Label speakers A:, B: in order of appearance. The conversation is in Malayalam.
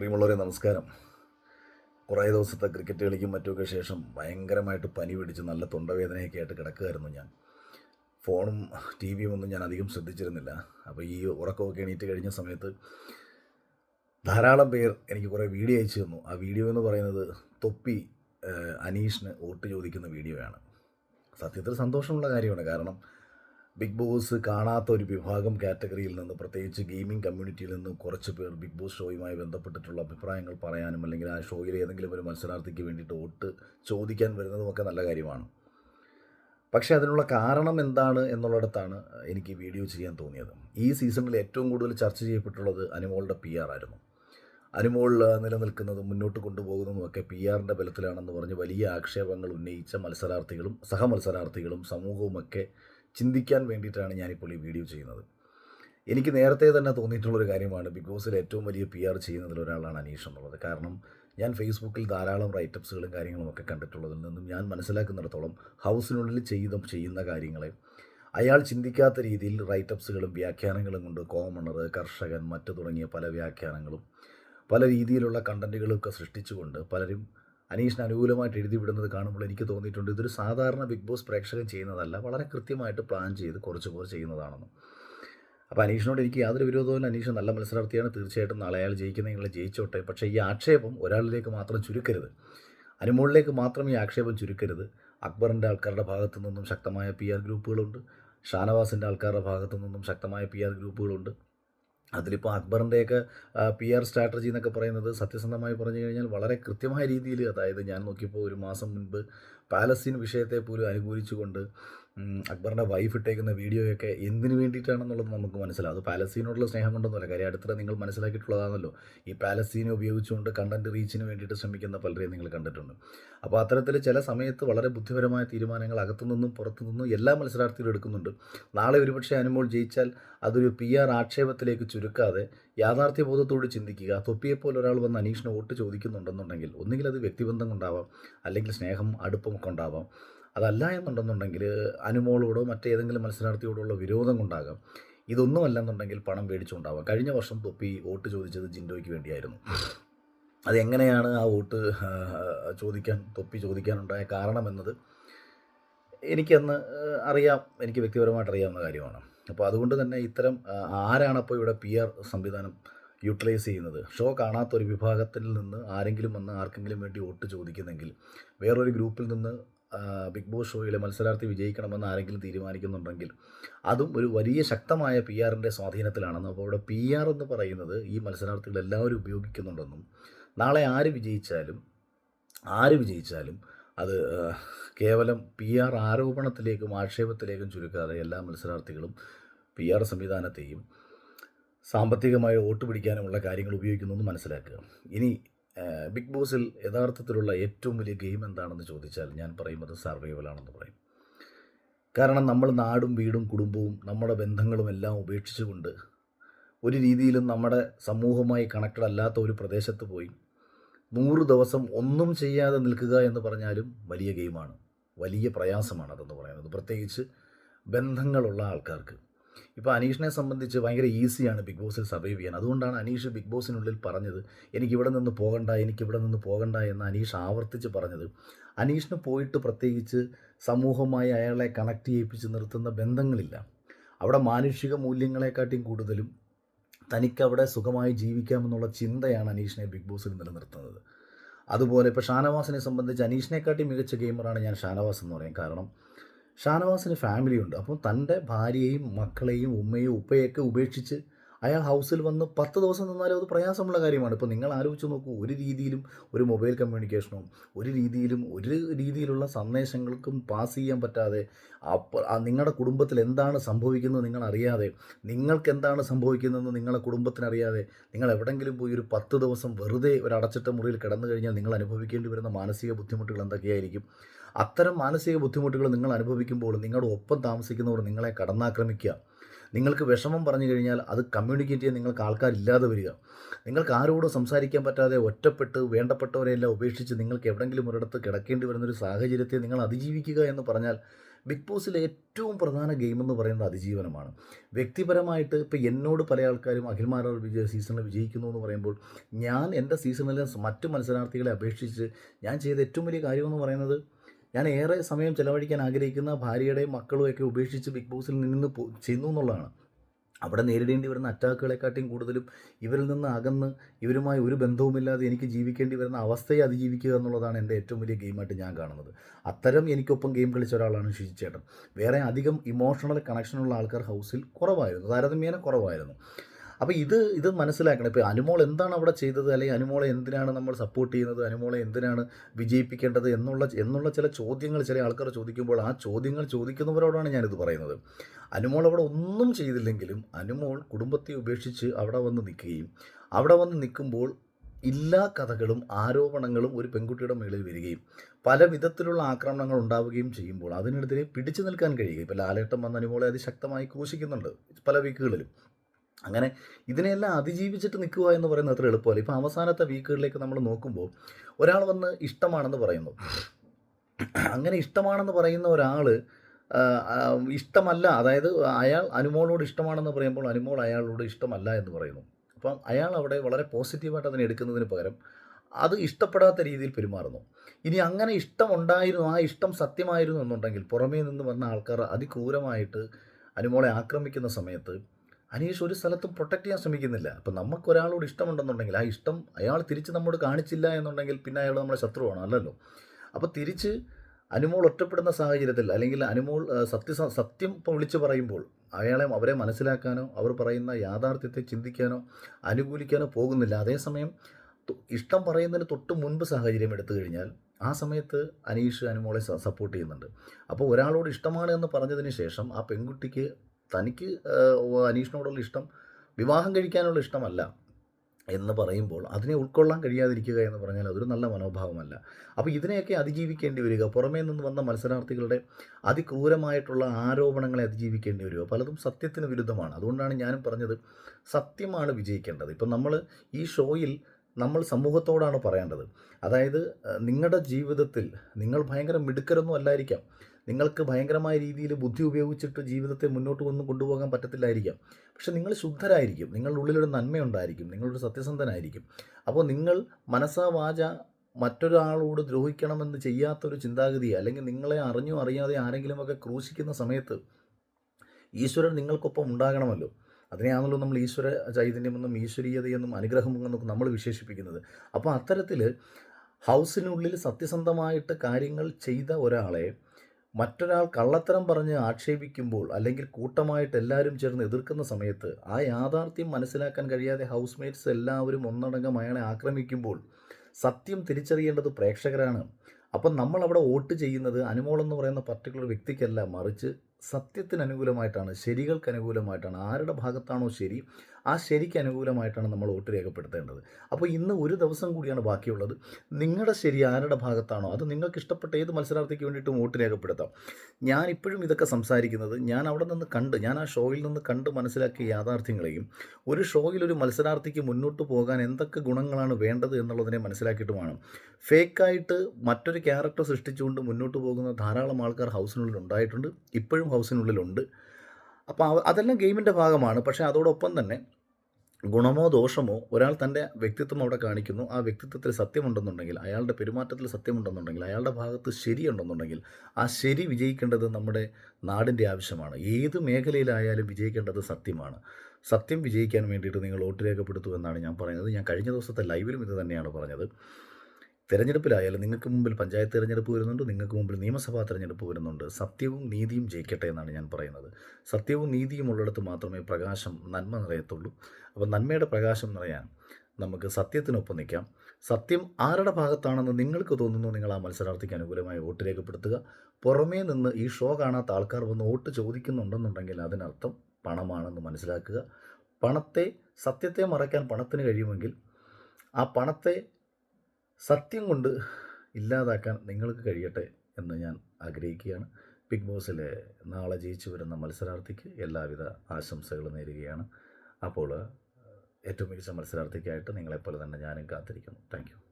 A: പ്രിയമുള്ളവരെ നമസ്കാരം. കുറേ ദിവസത്തെ ക്രിക്കറ്റ് കളിക്കും മറ്റുമൊക്കെ ശേഷം ഭയങ്കരമായിട്ട് പനി പിടിച്ച് നല്ല തൊണ്ടവേദനയൊക്കെ ആയിട്ട് കിടക്കുമായിരുന്നു ഞാൻ. ഫോണും ടി വിയും ഒന്നും ഞാൻ അധികം ശ്രദ്ധിച്ചിരുന്നില്ല. അപ്പോൾ ഈ ഉറക്കമൊക്കെ എണീറ്റ് കഴിഞ്ഞ സമയത്ത് ധാരാളം പേർ എനിക്ക് കുറേ വീഡിയോ അയച്ചു തന്നു. ആ വീഡിയോ എന്ന് പറയുന്നത് തൊപ്പി അനീഷിന് വോട്ട് ചോദിക്കുന്ന വീഡിയോയാണ്. സത്യത്തിൽ സന്തോഷമുള്ള കാര്യമാണ്. കാരണം ബിഗ് ബോസ് കാണാത്ത ഒരു വിഭാഗം കാറ്റഗറിയിൽ നിന്ന് പ്രത്യേകിച്ച് ഗെയിമിംഗ് കമ്മ്യൂണിറ്റിയിൽ നിന്ന് കുറച്ച് പേർ ബിഗ് ബോസ് ഷോയുമായി ബന്ധപ്പെട്ടിട്ടുള്ള അഭിപ്രായങ്ങൾ പറയാനും അല്ലെങ്കിൽ ആ ഷോയിലെ ഏതെങ്കിലും ഒരു മത്സരാർത്ഥിക്ക് വേണ്ടിയിട്ട് വോട്ട് ചോദിക്കാൻ വരുന്നതുമൊക്കെ നല്ല കാര്യമാണ്. പക്ഷേ അതിനുള്ള കാരണം എന്താണ് എന്നുള്ളിടത്താണ് എനിക്ക് വീഡിയോ ചെയ്യാൻ തോന്നിയത്. ഈ സീസണിൽ ഏറ്റവും കൂടുതൽ ചർച്ച ചെയ്യപ്പെട്ടുള്ളത് അനുമോളുടെ പി ആർ ആയിരുന്നു. അനുമോൾ നിലനിൽക്കുന്നതും മുന്നോട്ട് കൊണ്ടുപോകുന്നതും ഒക്കെ പി ആറിന്റെ ബലത്തിലാണെന്ന് പറഞ്ഞ് വലിയ ആക്ഷേപങ്ങൾ ഉന്നയിച്ച മത്സരാർത്ഥികളും സഹമത്സരാർത്ഥികളും സമൂഹവുമൊക്കെ ചിന്തിക്കാൻ വേണ്ടിയിട്ടാണ് ഞാനിപ്പോൾ ഈ വീഡിയോ ചെയ്യുന്നത്. എനിക്ക് നേരത്തെ തന്നെ തോന്നിയിട്ടുള്ളൊരു കാര്യമാണ് ബിഗ് ബോസിൽ ഏറ്റവും വലിയ പി ആർ ചെയ്യുന്നതിൽ ഒരാളാണ് അനീഷ് എന്നുള്ളത്. കാരണം ഞാൻ ഫേസ്ബുക്കിൽ ധാരാളം റൈറ്റപ്സുകളും കാര്യങ്ങളും ഒക്കെ കണ്ടിട്ടുള്ളതിൽ നിന്നും ഞാൻ മനസ്സിലാക്കുന്നിടത്തോളം ഹൗസിനുള്ളിൽ ചെയ്ത ചെയ്യുന്ന കാര്യങ്ങളെ അയാൾ ചിന്തിക്കാത്ത രീതിയിൽ റൈറ്റപ്സുകളും വ്യാഖ്യാനങ്ങളും കൊണ്ട് കോമണർ കർഷകൻ മറ്റു തുടങ്ങിയ പല വ്യാഖ്യാനങ്ങളും പല രീതിയിലുള്ള കണ്ടന്റുകളൊക്കെ സൃഷ്ടിച്ചുകൊണ്ട് പലരും അനീഷിന് അനുകൂലമായിട്ട് എഴുതി വിടുന്നത് കാണുമ്പോൾ എനിക്ക് തോന്നിയിട്ടുണ്ട്. ഇതൊരു സാധാരണ ബിഗ് ബോസ് പ്രേക്ഷകൻ ചെയ്യുന്നതല്ല. വളരെ കൃത്യമായിട്ട് പ്ലാൻ ചെയ്ത് കുറച്ച് പേർ ചെയ്യുന്നതാണെന്ന്. അപ്പോൾ അനീഷിനോട് എനിക്ക് യാതൊരു വിരോധവും അനീഷ് നല്ല മത്സരാർത്ഥിയാണ്. തീർച്ചയായിട്ടും നാളെ അയാൾ ജയിക്കുന്നെങ്കിൽ ജയിച്ചോട്ടെ. പക്ഷേ ഈ ആക്ഷേപം ഒരാളിലേക്ക് മാത്രം ചുരുക്കരുത്. അനുമോളിലേക്ക് മാത്രം ഈ ആക്ഷേപം ചുരുക്കരുത്. അക്ബറിന്റെ ആൾക്കാരുടെ ഭാഗത്തു നിന്നും ശക്തമായ പി ആർ ഗ്രൂപ്പുകളുണ്ട് ഷാനവാസിന്റെ ആൾക്കാരുടെ ഭാഗത്തു നിന്നും ശക്തമായ പി ആർ ഗ്രൂപ്പുകളുണ്ട് അതിലിപ്പോൾ അക്ബറിന്റെയൊക്കെ പി ആർ സ്ട്രാറ്റജി എന്നൊക്കെ പറയുന്നത് സത്യസന്ധമായി പറഞ്ഞു കഴിഞ്ഞാൽ വളരെ കൃത്യമായ രീതിയിൽ അതായത് ഞാൻ നോക്കിയപ്പോൾ ഒരു മാസം മുൻപ് പാലസ്തീൻ വിഷയത്തെ പോലും അനുകൂലിച്ചുകൊണ്ട് അക്ബറിന്റെ വൈഫ് ഇട്ടേക്കുന്ന വീഡിയോയൊക്കെ എന്തിനു വേണ്ടിയിട്ടാണെന്നുള്ളത് നമുക്ക് മനസ്സിലാവും. അത് പാലസ്തീനോടുള്ള സ്നേഹം കൊണ്ടൊന്നുമല്ല. കാര്യം അടുത്തിടെ നിങ്ങൾ മനസ്സിലാക്കിയിട്ടുള്ളതാണല്ലോ. ഈ പാലസ്തീനെ ഉപയോഗിച്ചുകൊണ്ട് കണ്ടന്റ് റീച്ചിന് വേണ്ടിയിട്ട് ശ്രമിക്കുന്ന പലരെയും നിങ്ങൾ കണ്ടിട്ടുണ്ട്. അപ്പോൾ അത്തരത്തിൽ ചില സമയത്ത് വളരെ ബുദ്ധിപരമായ തീരുമാനങ്ങൾ അകത്തുനിന്നും പുറത്തുനിന്നും എല്ലാ മത്സരാർത്ഥികളും എടുക്കുന്നുണ്ട്. നാളെ ഒരുപക്ഷെ അനുമോൾ ജയിച്ചാൽ അതൊരു പി ആർ ആക്ഷേപത്തിലേക്ക് ചുരുക്കാതെ യാഥാർത്ഥ്യബോധത്തോട് ചിന്തിക്കുക തൊപ്പിയെപ്പോലെ ഒരാൾ വന്ന് അനീഷിനെ വോട്ട് ചോദിക്കുന്നുണ്ടെന്നുണ്ടെങ്കിൽ ഒന്നുകിൽ അത് വ്യക്തിബന്ധം കൊണ്ടാവാം അല്ലെങ്കിൽ സ്നേഹം അടുപ്പമൊക്കെ ഉണ്ടാവാം അതല്ല എന്നുണ്ടെന്നുണ്ടെങ്കിൽ അനുമോളോടോ മറ്റേതെങ്കിലും മത്സരാർത്ഥിയോടുള്ള വിരോധം കൊണ്ടാകാം. ഇതൊന്നും അല്ലെന്നുണ്ടെങ്കിൽ പണം മേടിച്ചുകൊണ്ടാവാം. കഴിഞ്ഞ വർഷം തൊപ്പി വോട്ട് ചോദിച്ചത് ജിൻഡോയ്ക്ക് വേണ്ടിയായിരുന്നു. അതെങ്ങനെയാണ് ആ വോട്ട് ചോദിക്കാൻ തൊപ്പി ചോദിക്കാനുണ്ടായ കാരണമെന്നത് എനിക്കന്ന് അറിയാം. എനിക്ക് വ്യക്തിപരമായിട്ട് അറിയാവുന്ന കാര്യമാണ്. അപ്പോൾ അതുകൊണ്ട് തന്നെ ഇത്തരം ആരാണപ്പോൾ ഇവിടെ പി ആർ സംവിധാനം യൂട്ടിലൈസ് ചെയ്യുന്നത്? ഷോ കാണാത്ത ഒരു വിഭാഗത്തിൽ നിന്ന് ആരെങ്കിലും വന്ന് ആർക്കെങ്കിലും വേണ്ടി വോട്ട് ചോദിക്കുന്നെങ്കിൽ വേറൊരു ഗ്രൂപ്പിൽ നിന്ന് ബിഗ് ബോസ് ഷോയിലെ മത്സരാർത്ഥി വിജയിക്കണമെന്ന് ആരെങ്കിലും തീരുമാനിക്കുന്നുണ്ടെങ്കിൽ അതും ഒരു വലിയ ശക്തമായ പി ആറിന്റെ സ്വാധീനത്തിലാണെന്ന് അപ്പോൾ അവിടെ പി ആർ എന്ന് പറയുന്നത് ഈ മത്സരാർത്ഥികൾ എല്ലാവരും ഉപയോഗിക്കുന്നുണ്ടെന്നും നാളെ ആര് വിജയിച്ചാലും ആര് വിജയിച്ചാലും അത് കേവലം പി ആർ ആരോപണത്തിലേക്കും ആക്ഷേപത്തിലേക്കും ചുരുക്കാതെ എല്ലാ മത്സരാർത്ഥികളും പി ആർ സംവിധാനത്തെയും സാമ്പത്തികമായി വോട്ട് പിടിക്കാനുമുള്ള കാര്യങ്ങൾ ഉപയോഗിക്കുന്നു എന്ന് മനസ്സിലാക്കുക. ഇനി ബിഗ് ബോസിൽ യഥാർത്ഥത്തിലുള്ള ഏറ്റവും വലിയ ഗെയിം എന്താണെന്ന് ചോദിച്ചാൽ ഞാൻ പറയുന്നത് സർവൈവലാണെന്ന് പറയും. കാരണം നമ്മൾ നാടും വീടും കുടുംബവും നമ്മുടെ ബന്ധങ്ങളും എല്ലാം ഉപേക്ഷിച്ചുകൊണ്ട് ഒരു രീതിയിലും നമ്മുടെ സമൂഹമായി കണക്റ്റഡ് അല്ലാത്ത ഒരു പ്രദേശത്ത് പോയി നൂറ് ദിവസം ഒന്നും ചെയ്യാതെ നിൽക്കുക എന്ന് പറഞ്ഞാലും വലിയ ഗെയിമാണ്. വലിയ പ്രയാസമാണ് അതെന്ന് പറയുന്നത്. പ്രത്യേകിച്ച് ബന്ധങ്ങളുള്ള ആൾക്കാർക്ക്. ഇപ്പോൾ അനീഷിനെ സംബന്ധിച്ച് ഭയങ്കര ഈസിയാണ് ബിഗ് ബോസിൽ സർവൈവ് ചെയ്യാൻ. അതുകൊണ്ടാണ് അനീഷ് ബിഗ് ബോസിനുള്ളിൽ പറഞ്ഞത് എനിക്കിവിടെ നിന്ന് പോകണ്ട എനിക്കിവിടെ നിന്ന് പോകണ്ട എന്ന് അനീഷ് ആവർത്തിച്ച് പറഞ്ഞത്. അനീഷിന് പോയിട്ട് പ്രത്യേകിച്ച് സമൂഹമായി അയാളെ കണക്ട് ചെയ്യിപ്പിച്ച് നിർത്തുന്ന ബന്ധങ്ങളില്ല. അവിടെ മാനുഷിക മൂല്യങ്ങളെക്കാട്ടിയും കൂടുതലും തനിക്കവിടെ സുഖമായി ജീവിക്കാമെന്നുള്ള ചിന്തയാണ് അനീഷിനെ ബിഗ് ബോസിൽ നിലനിർത്തുന്നത്. അതുപോലെ ഇപ്പോൾ ഷാനവാസിനെ സംബന്ധിച്ച് അനീഷിനെക്കാട്ടി മികച്ച ഗെയിമറാണ് ഞാൻ ഷാനവാസ് എന്ന് പറയും. കാരണം ഷാനവാസിന് ഫാമിലി ഉണ്ട്. അപ്പോൾ തന്റെ ഭാര്യയെയും മക്കളെയും ഉമ്മയും ഉപ്പയൊക്കെ ഉപേക്ഷിച്ച് അയാൾ ഹൗസിൽ വന്ന് പത്ത് ദിവസം നിന്നാലും അത് പ്രയാസമുള്ള കാര്യമാണ്. ഇപ്പോൾ നിങ്ങൾ ആലോചിച്ച് നോക്കൂ ഒരു രീതിയിലും ഒരു മൊബൈൽ കമ്മ്യൂണിക്കേഷനോ ഒരു രീതിയിലും ഒരു രീതിയിലുള്ള സന്ദേശങ്ങൾക്കും പാസ് ചെയ്യാൻ പറ്റാതെ നിങ്ങളുടെ കുടുംബത്തിൽ എന്താണ് സംഭവിക്കുന്നത് നിങ്ങൾ അറിയാതെ നിങ്ങൾക്ക് എന്താണ് സംഭവിക്കുന്നതെന്ന് നിങ്ങളുടെ കുടുംബത്തിനറിയാതെ നിങ്ങൾ എവിടെങ്കിലും പോയി ഒരു പത്ത് ദിവസം വെറുതെ ഒരു അടച്ചിട്ട മുറിയിൽ കിടന്നു കഴിഞ്ഞാൽ നിങ്ങൾ അനുഭവിക്കേണ്ടി വരുന്ന മാനസിക ബുദ്ധിമുട്ടുകൾ എന്തൊക്കെയായിരിക്കും? അത്തരം മാനസിക ബുദ്ധിമുട്ടുകൾ നിങ്ങൾ അനുഭവിക്കുമ്പോൾ നിങ്ങളുടെ ഒപ്പം താമസിക്കുന്നവർ നിങ്ങളെ കടന്നാക്രമിക്കുക. നിങ്ങൾക്ക് വിഷമം പറഞ്ഞു കഴിഞ്ഞാൽ അത് കമ്മ്യൂണിക്കേറ്റ് ചെയ്യാൻ നിങ്ങൾക്ക് ആൾക്കാരില്ലാതെ വരിക. നിങ്ങൾക്ക് ആരോടും സംസാരിക്കാൻ പറ്റാതെ ഒറ്റപ്പെട്ട് വേണ്ടപ്പെട്ടവരെയെല്ലാം ഉപേക്ഷിച്ച് നിങ്ങൾക്ക് എവിടെങ്കിലും ഒരിടത്ത് കിടക്കേണ്ടി വരുന്നൊരു സാഹചര്യത്തെ നിങ്ങൾ അതിജീവിക്കുക എന്ന് പറഞ്ഞാൽ ബിഗ് ബോസിലെ ഏറ്റവും പ്രധാന ഗെയിം എന്ന് പറയുന്നത് അതിജീവനമാണ്. വ്യക്തിപരമായിട്ട് ഇപ്പോൾ എന്നോട് പല ആൾക്കാരും അഖിൽമാരാർ വിജയ സീസണിൽ വിജയിക്കുന്നു എന്ന് പറയുമ്പോൾ ഞാൻ എന്റെ സീസണിലെ മറ്റു മത്സരാർത്ഥികളെ അപേക്ഷിച്ച് ഞാൻ ചെയ്ത ഏറ്റവും വലിയ കാര്യമെന്ന് പറയുന്നത് ഞാൻ ഏറെ സമയം ചിലവഴിക്കാൻ ആഗ്രഹിക്കുന്ന ഭാര്യയുടെയും മക്കളുമൊക്കെ ഉപേക്ഷിച്ച് ബിഗ് ബോസിൽ നിന്ന് ചെയ്യുന്നു എന്നുള്ളതാണ്. അവിടെ നേരിടേണ്ടി വരുന്ന അറ്റാക്കുകളെക്കാട്ടിയും കൂടുതലും ഇവരിൽ നിന്ന് അകന്ന് ഇവരുമായി ഒരു ബന്ധവുമില്ലാതെ എനിക്ക് ജീവിക്കേണ്ടി വരുന്ന അവസ്ഥയെ അതിജീവിക്കുക എന്നുള്ളതാണ് എന്റെ ഏറ്റവും വലിയ ഗെയിമായിട്ട് ഞാൻ കാണുന്നത്. അത്തരം എനിക്കൊപ്പം ഗെയിം കളിച്ച ഒരാളാണ് ഷിജി ചേട്ടൻ വേറെ അധികം ഇമോഷണൽ കണക്ഷനുള്ള ആൾക്കാർ ഹൗസിൽ കുറവായിരുന്നു. താരതമ്യേന കുറവായിരുന്നു. അപ്പോൾ ഇത് ഇത് മനസ്സിലാക്കണം. ഇപ്പോൾ അനുമോൾ എന്താണ് അവിടെ ചെയ്തത്? അല്ലെങ്കിൽ അനുമോളെ എന്തിനാണ് നമ്മൾ സപ്പോർട്ട് ചെയ്യുന്നത്? അനുമോളെ എന്തിനാണ് വിജയിപ്പിക്കേണ്ടത്? എന്നുള്ള എന്നുള്ള ചില ചോദ്യങ്ങൾ ചില ആൾക്കാർ ചോദിക്കുമ്പോൾ ആ ചോദ്യങ്ങൾ ചോദിക്കുന്നവരോടാണ് ഞാനിത് പറയുന്നത്. അനുമോൾ അവിടെ ഒന്നും ചെയ്തില്ലെങ്കിലും അനുമോൾ കുടുംബത്തെ ഉപേക്ഷിച്ച് അവിടെ വന്ന് നിൽക്കുകയും അവിടെ വന്ന് നിൽക്കുമ്പോൾ എല്ലാ കഥകളും ആരോപണങ്ങളും ഒരു പെൺകുട്ടിയുടെ മേളിൽ വരികയും പല വിധത്തിലുള്ള ആക്രമണങ്ങൾ ഉണ്ടാവുകയും ചെയ്യുമ്പോൾ അതിനെതിരെ പിടിച്ചു നിൽക്കാൻ കഴിയുക ഇപ്പോൾ ലാലേട്ടം വന്ന അനുമോളെ അതിശക്തമായി ക്രൂശിക്കുന്നുണ്ട് പല വീക്കുകളിലും. അങ്ങനെ ഇതിനെല്ലാം അതിജീവിച്ചിട്ട് നിൽക്കുക എന്ന് പറയുന്നത് അത്ര എളുപ്പമല്ല. ഇപ്പം അവസാനത്തെ വീക്കുകളിലേക്ക് നമ്മൾ നോക്കുമ്പോൾ ഒരാൾ വന്ന് ഇഷ്ടമാണെന്ന് പറയുന്നു. അങ്ങനെ ഇഷ്ടമാണെന്ന് പറയുന്ന ഒരാൾ ഇഷ്ടമല്ല അതായത് അയാൾ അനുമോളോട് ഇഷ്ടമാണെന്ന് പറയുമ്പോൾ അനുമോൾ അയാളോട് ഇഷ്ടമല്ല എന്ന് പറയുന്നു. അപ്പം അയാൾ അവിടെ വളരെ പോസിറ്റീവായിട്ട് അതിനെ എടുക്കുന്നതിന് പകരം അത് ഇഷ്ടപ്പെടാത്ത രീതിയിൽ പെരുമാറുന്നു. ഇനി അങ്ങനെ ഇഷ്ടമുണ്ടായിരുന്നു ആ ഇഷ്ടം സത്യമായിരുന്നു എന്നുണ്ടെങ്കിൽ പുറമേ നിന്ന് വന്ന ആൾക്കാർ അതിക്രൂരമായിട്ട് അനുമോളെ ആക്രമിക്കുന്ന സമയത്ത് അനീഷ് ഒരു സ്ഥലത്തും പ്രൊട്ടക്റ്റ് ചെയ്യാൻ ശ്രമിക്കുന്നില്ല. അപ്പം നമുക്ക് ഒരാളോട് ഇഷ്ടമുണ്ടെന്നുണ്ടെങ്കിൽ ആ ഇഷ്ടം അയാൾ തിരിച്ച് നമ്മോട് കാണിച്ചില്ല എന്നുണ്ടെങ്കിൽ പിന്നെ അയാൾ നമ്മുടെ ശത്രുവാണ് അല്ലല്ലോ? അപ്പോൾ തിരിച്ച് അനുമോൾ ഒറ്റപ്പെടുന്ന സാഹചര്യത്തിൽ അല്ലെങ്കിൽ അനുമോൾ സത്യ സത്യം ഇപ്പോൾ വിളിച്ചു പറയുമ്പോൾ അയാളെ അവരെ മനസ്സിലാക്കാനോ അവർ പറയുന്ന യാഥാർത്ഥ്യത്തെ ചിന്തിക്കാനോ അനുകൂലിക്കാനോ പോകുന്നില്ല. അതേസമയം ഇഷ്ടം പറയുന്നതിന് തൊട്ട് മുൻപ് സാഹചര്യം എടുത്തു കഴിഞ്ഞാൽ ആ സമയത്ത് അനീഷ് അനുമോളെ സപ്പോർട്ട് ചെയ്യുന്നുണ്ട്. അപ്പോൾ ഒരാളോട് ഇഷ്ടമാണ് എന്ന് പറഞ്ഞതിന് ശേഷം ആ പെൺകുട്ടിക്ക് തനിക്ക് അനീഷിനോടുള്ള ഇഷ്ടം വിവാഹം കഴിക്കാനുള്ള ഇഷ്ടമല്ല എന്ന് പറയുമ്പോൾ അതിനെ ഉൾക്കൊള്ളാൻ കഴിയാതിരിക്കുക എന്ന് പറഞ്ഞാൽ അതൊരു നല്ല മനോഭാവമല്ല. അപ്പോൾ ഇതിനെയൊക്കെ അതിജീവിക്കേണ്ടി വരിക. പുറമേ നിന്ന് വന്ന മത്സരാർത്ഥികളുടെ അതിക്രൂരമായിട്ടുള്ള ആരോപണങ്ങളെ അതിജീവിക്കേണ്ടി വരിക. പലതും സത്യത്തിന് വിരുദ്ധമാണ്. അതുകൊണ്ടാണ് ഞാനും പറഞ്ഞത് സത്യമാണ് വിജയിക്കേണ്ടത്. ഇപ്പം നമ്മൾ ഈ ഷോയിൽ നമ്മൾ സമൂഹത്തോടാണ് പറയേണ്ടത്. അതായത് നിങ്ങളുടെ ജീവിതത്തിൽ നിങ്ങൾ ഭയങ്കര മിടുക്കരൊന്നും അല്ലായിരിക്കാം. നിങ്ങൾക്ക് ഭയങ്കരമായ രീതിയിൽ ബുദ്ധി ഉപയോഗിച്ചിട്ട് ജീവിതത്തെ മുന്നോട്ട് ഒന്നും കൊണ്ടുപോകാൻ പറ്റത്തില്ലായിരിക്കാം. പക്ഷെ നിങ്ങൾ ശുദ്ധരായിരിക്കും. നിങ്ങളുടെ ഉള്ളിലൊരു നന്മയുണ്ടായിരിക്കും. നിങ്ങളൊരു സത്യസന്ധനായിരിക്കും. അപ്പോൾ നിങ്ങൾ മനസ്സാ വാച മറ്റൊരാളോട് ദ്രോഹിക്കണമെന്ന് ചെയ്യാത്തൊരു ചിന്താഗതി അല്ലെങ്കിൽ നിങ്ങളെ അറിഞ്ഞോ അറിയാതെ ആരെങ്കിലുമൊക്കെ ക്രൂശിക്കുന്ന സമയത്ത് ഈശ്വരൻ നിങ്ങൾക്കൊപ്പം ഉണ്ടാകണമല്ലോ. അതിനെയാണല്ലോ നമ്മൾ ഈശ്വര ചൈതന്യമെന്നും ഈശ്വരീയതയെന്നും അനുഗ്രഹമെന്നും നമ്മൾ വിശേഷിപ്പിക്കുന്നത്. അപ്പോൾ അത്തരത്തിൽ ഹൗസിനുള്ളിൽ സത്യസന്ധമായിട്ട് കാര്യങ്ങൾ ചെയ്ത ഒരാളെ മറ്റൊരാൾ കള്ളത്തരം പറഞ്ഞ് ആക്ഷേപിക്കുമ്പോൾ അല്ലെങ്കിൽ കൂട്ടമായിട്ട് എല്ലാവരും ചേർന്ന് എതിർക്കുന്ന സമയത്ത് ആ യാഥാർത്ഥ്യം മനസ്സിലാക്കാൻ കഴിയാതെ ഹൗസ് മേറ്റ്സ് എല്ലാവരും ഒന്നടങ്കം അയാളെ ആക്രമിക്കുമ്പോൾ സത്യം തിരിച്ചറിയേണ്ടത് പ്രേക്ഷകരാണ്. അപ്പം നമ്മൾ അവിടെ വോട്ട് ചെയ്യുന്നത് അനുമോൾ എന്ന് പറയുന്ന പർട്ടിക്കുലർ വ്യക്തിക്കല്ല മറിച്ച് സത്യത്തിന് അനുകൂലമായിട്ടാണ് ശരികൾക്ക് അനുകൂലമായിട്ടാണ് ആരുടെ ഭാഗത്താണോ ശരി ആ ശരിക്ക് അനുകൂലമായിട്ടാണ് നമ്മൾ വോട്ട് രേഖപ്പെടുത്തേണ്ടത്. അപ്പോൾ ഇന്ന് ഒരു ദിവസം കൂടിയാണ് ബാക്കിയുള്ളത്. നിങ്ങളുടെ ശരി ആരുടെ ഭാഗത്താണോ? അത് നിങ്ങൾക്ക് ഇഷ്ടപ്പെട്ട ഏത് മത്സരാർത്ഥിക്ക് വേണ്ടിയിട്ടും വോട്ട് രേഖപ്പെടുത്താം. ഞാൻ ഇപ്പോഴും ഇതൊക്കെ സംസാരിക്കുന്നത് ഞാൻ അവിടെ നിന്ന് കണ്ട് ഞാൻ ആ ഷോയിൽ നിന്ന് കണ്ട് മനസ്സിലാക്കിയ യാഥാർത്ഥ്യങ്ങളെയും ഒരു ഷോയിൽ ഒരു മത്സരാർത്ഥിക്ക് മുന്നോട്ട് പോകാൻ എന്തൊക്കെ ഗുണങ്ങളാണ് വേണ്ടത് എന്നുള്ളതിനെ മനസ്സിലാക്കിയിട്ടുമാണ് ഫേക്കായിട്ട് മറ്റൊരു ക്യാരക്ടർ സൃഷ്ടിച്ചുകൊണ്ട് മുന്നോട്ട് പോകുന്ന ധാരാളം ആൾക്കാർ ഹൗസിനുള്ളിൽ ഉണ്ടായിട്ടുണ്ട്. ഇപ്പോഴും ഹൗസിനുള്ളിലുണ്ട്. അപ്പോൾ അതെല്ലാം ഗെയിമിന്റെ ഭാഗമാണ്. പക്ഷേ അതോടൊപ്പം തന്നെ ഗുണമോ ദോഷമോ ഒരാൾ തന്റെ വ്യക്തിത്വം അവിടെ കാണിക്കുന്നു. ആ വ്യക്തിത്വത്തിൽ സത്യമുണ്ടെന്നുണ്ടെങ്കിൽ അയാളുടെ പെരുമാറ്റത്തിൽ സത്യമുണ്ടെന്നുണ്ടെങ്കിൽ അയാളുടെ ഭാഗത്ത് ശരിയുണ്ടെന്നുണ്ടെങ്കിൽ ആ ശരി വിജയിക്കേണ്ടത് നമ്മുടെ നാടിന്റെ ആവശ്യമാണ്. ഏത് മേഖലയിലായാലും വിജയിക്കേണ്ടത് സത്യമാണ്. സത്യം വിജയിക്കാൻ വേണ്ടിയിട്ട് നിങ്ങൾ വോട്ട് രേഖപ്പെടുത്തുമെന്നാണ് ഞാൻ പറയുന്നത്. ഞാൻ കഴിഞ്ഞ ദിവസത്തെ ലൈവിലും ഇത് തന്നെയാണ് പറഞ്ഞത്. തിരഞ്ഞെടുപ്പിലായാലും നിങ്ങൾക്ക് മുമ്പിൽ പഞ്ചായത്ത് തിരഞ്ഞെടുപ്പ് വരുന്നുണ്ട് നിങ്ങൾക്ക് മുമ്പിൽ നിയമസഭാ തിരഞ്ഞെടുപ്പ് വരുന്നുണ്ട്. സത്യവും നീതിയും ജയിക്കട്ടെ എന്നാണ് ഞാൻ പറയുന്നത്. സത്യവും നീതിയും ഉള്ളിടത്ത് മാത്രമേ പ്രകാശം നന്മ നിറയത്തുള്ളൂ. അപ്പോൾ നന്മയുടെ പ്രകാശം നിറയാൻ നമുക്ക് സത്യത്തിനൊപ്പം നിൽക്കാം. സത്യം ആരുടെ ഭാഗത്താണെന്ന് നിങ്ങൾക്ക് തോന്നുന്നു നിങ്ങൾ ആ മത്സരാർത്ഥിക്ക് അനുകൂലമായി വോട്ട് രേഖപ്പെടുത്തുക. പുറമേ നിന്ന് ഈ ഷോ കാണാത്ത ആൾക്കാർ വന്ന് വോട്ട് ചോദിക്കുന്നുണ്ടെന്നുണ്ടെങ്കിൽ അതിനർത്ഥം പണമാണെന്ന് മനസ്സിലാക്കുക. പണത്തെ സത്യത്തെ മറയ്ക്കാൻ പണത്തിന് കഴിയുമെങ്കിൽ ആ പണത്തെ സത്യം കൊണ്ട് ഇല്ലാതാക്കാൻ നിങ്ങൾക്ക് കഴിയട്ടെ എന്ന് ഞാൻ ആഗ്രഹിക്കുകയാണ്. ബിഗ് ബോസിലെ നാളെ ജയിച്ചു വരുന്ന മത്സരാർത്ഥിക്ക് എല്ലാവിധ ആശംസകളും നേരുകയാണ്. അപ്പോൾ ഏറ്റവും മികച്ച മത്സരാർത്ഥിക്കായിട്ട് നിങ്ങളെപ്പോലെ തന്നെ ഞാനും കാത്തിരിക്കുന്നു. താങ്ക്